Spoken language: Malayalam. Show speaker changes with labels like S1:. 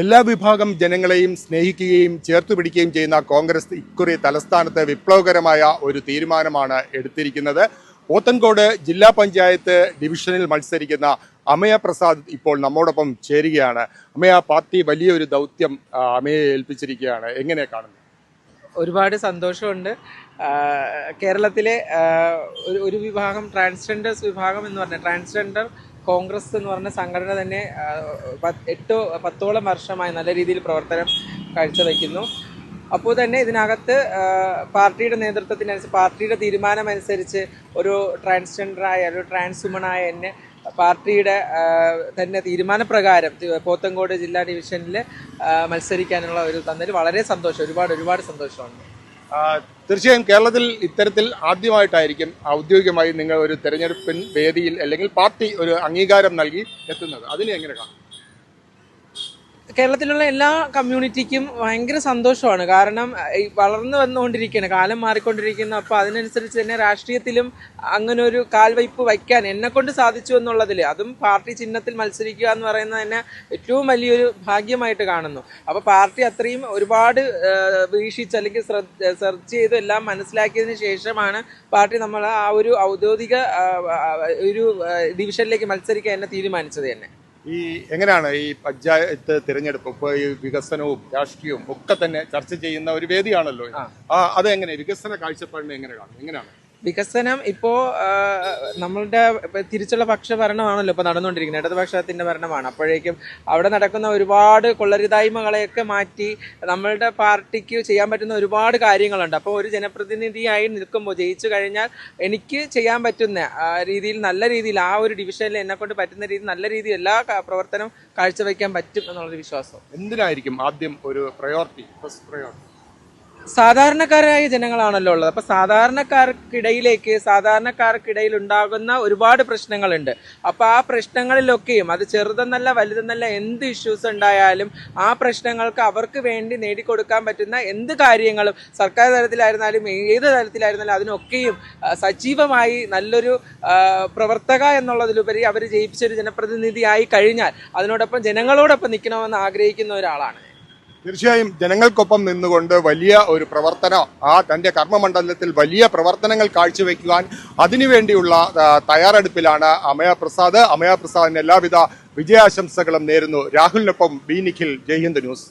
S1: എല്ലാ വിഭാഗം ജനങ്ങളെയും സ്നേഹിക്കുകയും ചേർത്ത് പിടിക്കുകയും ചെയ്യുന്ന കോൺഗ്രസ് ഇക്കുറി തലസ്ഥാനത്ത് വിപ്ലവകരമായ ഒരു തീരുമാനമാണ് എടുത്തിരിക്കുന്നത്. പോത്തൻകോട് ജില്ലാ പഞ്ചായത്ത് ഡിവിഷനിൽ മത്സരിക്കുന്ന അമയ പ്രസാദ് ഇപ്പോൾ നമ്മോടൊപ്പം ചേരുകയാണ്. അമയ പാർട്ടി വലിയൊരു ദൗത്യം അമയെ ഏൽപ്പിച്ചിരിക്കുകയാണ്. എങ്ങനെ കാണുന്നു?
S2: ഒരുപാട് സന്തോഷമുണ്ട്. കേരളത്തിലെ ഒരു വിഭാഗം ട്രാൻസ്ജെൻഡേഴ്സ് വിഭാഗം എന്ന് പറഞ്ഞ ട്രാൻസ്ജെൻഡർ കോൺഗ്രസ് എന്ന് പറഞ്ഞ സംഘടന തന്നെ എട്ടോ പത്തോളം വർഷമായി നല്ല രീതിയിൽ പ്രവർത്തനം കാഴ്ചവെക്കുന്നു അപ്പോൾ തന്നെ ഇതിനകത്ത് പാർട്ടിയുടെ നേതൃത്വത്തിനനുസരിച്ച് പാർട്ടിയുടെ തീരുമാനമനുസരിച്ച് ഒരു ട്രാൻസ്ജെൻഡറായ ഒരു ട്രാൻസ് വുമണായ എന്നെ പാർട്ടിയുടെ തന്നെ തീരുമാനപ്രകാരം പോത്തങ്കോട് ജില്ലാ ഡിവിഷനിൽ മത്സരിക്കാനുള്ള ഒരു തന്നതിൽ വളരെ സന്തോഷം ഒരുപാട് ഒരുപാട് സന്തോഷമുണ്ട്.
S1: തീർച്ചയായും കേരളത്തിൽ ഇത്തരത്തിൽ ആദ്യമായിട്ടായിരിക്കും ഔദ്യോഗികമായി നിങ്ങൾ ഒരു തെരഞ്ഞെടുപ്പിൻ വേദിയിൽ അല്ലെങ്കിൽ പാർട്ടി ഒരു അംഗീകാരം നൽകി എത്തുന്നത്. അതിനെ എങ്ങനെ കാണും?
S2: കേരളത്തിലുള്ള എല്ലാ കമ്മ്യൂണിറ്റിക്കും ഭയങ്കര സന്തോഷമാണ്. കാരണം വളർന്നു വന്നുകൊണ്ടിരിക്കുകയാണ് കാലം മാറിക്കൊണ്ടിരിക്കുന്നു. അപ്പോൾ അതിനനുസരിച്ച് തന്നെ രാഷ്ട്രീയത്തിലും അങ്ങനെ ഒരു കാൽവയ്പ് വയ്ക്കാൻ എന്നെക്കൊണ്ട് സാധിച്ചു എന്നുള്ളതിൽ അതും പാർട്ടി ചിഹ്നത്തിൽ മത്സരിക്കുക എന്ന് പറയുന്നത് തന്നെ ഏറ്റവും വലിയൊരു ഭാഗ്യമായിട്ട് കാണുന്നു. അപ്പോൾ പാർട്ടി അത്രയും ഒരുപാട് വീക്ഷിച്ച് അല്ലെങ്കിൽ സെർച്ച് ചെയ്ത് എല്ലാം മനസ്സിലാക്കിയതിന് ശേഷമാണ് പാർട്ടി നമ്മൾ ആ ഒരു ഔദ്യോഗിക ഒരു ഡിവിഷനിലേക്ക് മത്സരിക്കാൻ എന്നെ തീരുമാനിച്ചത് തന്നെ.
S1: ഈ എങ്ങനെയാണ് ഈ പഞ്ചായത്ത് തിരഞ്ഞെടുപ്പ് ഇപ്പോൾ ഈ വികസനവും രാഷ്ട്രീയവും ഒക്കെ തന്നെ ചർച്ച ചെയ്യുന്ന ഒരു വേദിയാണല്ലോ.
S2: ആ.
S1: അതെങ്ങനെ? വികസന കാഴ്ചപ്പാടിനെ എങ്ങനെ കാണും എങ്ങനെയാണ്?
S2: വികസനം ഇപ്പോ ആ, നമ്മളുടെ തിരിച്ചുള്ള പക്ഷഭരണമാണല്ലോ ഇപ്പൊ നടന്നുകൊണ്ടിരിക്കുന്നത്. ഇടതുപക്ഷത്തിന്റെ ഭരണമാണ്. അപ്പോഴേക്കും അവിടെ നടക്കുന്ന ഒരുപാട് കൊള്ളരുതായ്മകളെയൊക്കെ മാറ്റി നമ്മളുടെ പാർട്ടിക്ക് ചെയ്യാൻ പറ്റുന്ന ഒരുപാട് കാര്യങ്ങളുണ്ട്. അപ്പോൾ ഒരു ജനപ്രതിനിധിയായി നിൽക്കുമ്പോൾ ജയിച്ചു കഴിഞ്ഞാൽ എനിക്ക് ചെയ്യാൻ പറ്റുന്ന രീതിയിൽ നല്ല രീതിയിൽ ആ ഒരു ഡിവിഷനിൽ എന്നെക്കൊണ്ട് പറ്റുന്ന രീതിയിൽ നല്ല രീതിയിൽ എല്ലാ പ്രവർത്തനം കാഴ്ചവെക്കാൻ പറ്റും എന്നുള്ളൊരു വിശ്വാസം.
S1: എന്തിനായിരിക്കും ആദ്യം ഒരു പ്രയോറിറ്റി ഫസ്റ്റ് പ്രയോറിറ്റി
S2: സാധാരണക്കാരായ ജനങ്ങളാണല്ലോ ഉള്ളത്. അപ്പൊ സാധാരണക്കാർക്കിടയിലേക്ക് സാധാരണക്കാർക്കിടയിൽ ഉണ്ടാകുന്ന ഒരുപാട് പ്രശ്നങ്ങളുണ്ട്. അപ്പൊ ആ പ്രശ്നങ്ങളിലൊക്കെയും അത് ചെറുതെന്നല്ല വലുതെന്നല്ല എന്ത് ഇഷ്യൂസ് ഉണ്ടായാലും ആ പ്രശ്നങ്ങൾക്ക് അവർക്ക് വേണ്ടി നേടിക്കൊടുക്കാൻ പറ്റുന്ന എന്ത് കാര്യങ്ങളും സർക്കാർ തലത്തിലായിരുന്നാലും ഏത് തലത്തിലായിരുന്നാലും അതിനൊക്കെയും സജീവമായി നല്ലൊരു പ്രവർത്തക എന്നുള്ളതിലുപരി അവർ ജയിപ്പിച്ചൊരു ജനപ്രതിനിധിയായി കഴിഞ്ഞാൽ അതിനോടൊപ്പം ജനങ്ങളോടൊപ്പം നിൽക്കണമെന്ന് ആഗ്രഹിക്കുന്ന ഒരാളാണ്
S1: തീർച്ചയായും ജനങ്ങൾക്കൊപ്പം നിന്നുകൊണ്ട് വലിയ ഒരു പ്രവർത്തനം ആ തന്റെ കർമ്മമണ്ഡലത്തിൽ വലിയ പ്രവർത്തനങ്ങൾ കാഴ്ചവെക്കുവാൻ അതിനുവേണ്ടിയുള്ള തയ്യാറെടുപ്പിലാണ് അമയ പ്രസാദ് അമയ പ്രസാദിന് എല്ലാവിധ വിജയാശംസകളും നേരുന്നു. രാഹുലിനൊപ്പം ബി നിഖിൽ. ജയ്ഹിന്ദ് ന്യൂസ്.